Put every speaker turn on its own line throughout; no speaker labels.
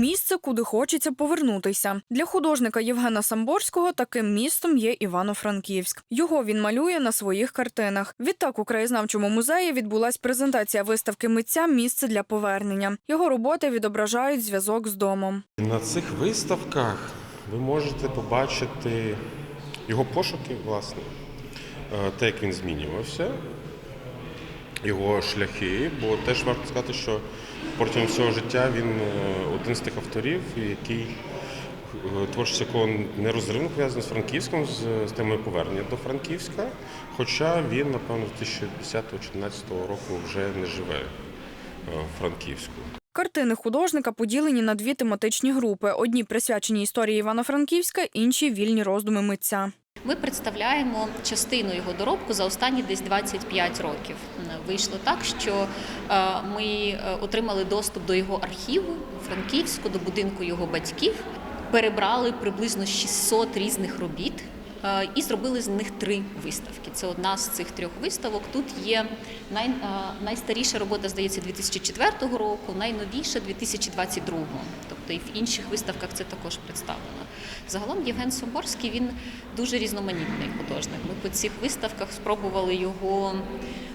Місце, куди хочеться повернутися. Для художника Євгена Самборського таким містом є Івано-Франківськ. Його він малює на своїх картинах. Відтак у краєзнавчому музеї відбулась презентація виставки митця Місце для повернення. Його роботи відображають зв'язок з домом.
На цих виставках ви можете побачити його пошуки, власне, е, те, як він змінювався, його шляхи, бо теж варто сказати, що протягом всього життя він е, один з тих авторів, який е, творчість якого нерозривно пов'язана з Франківськом, з, з темою повернення до Франківська. Хоча він, напевно, з 2010-2014 року вже не живе е, в Франківську.
Картини художника поділені на дві тематичні групи: одні присвячені історії Івано-Франківська, інші вільні роздуми митця.
Ми представляємо частину його доробку за останні десь 25 років. Вийшло так, що е, ми е, отримали доступ до його архіву у Франківську, до будинку його батьків, перебрали приблизно 600 різних робіт. е, І зробили з них три виставки. Це одна з цих трьох виставок. Тут є най, найстаріша робота, здається, 2004 року, найновіша 2022. Тобто і в інших виставках це також представлено. Загалом Євген Соборський він дуже різноманітний художник. Ми по цих виставках спробували його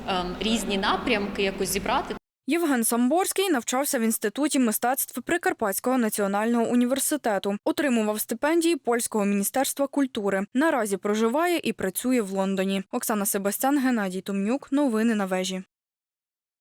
ем, різні напрямки якось зібрати.
Євген Самборський навчався в інституті мистецтв Прикарпатського національного університету, отримував стипендії польського міністерства культури. Наразі проживає і працює в Лондоні. Оксана Себастян, Геннадій Томнюк. Новини на вежі.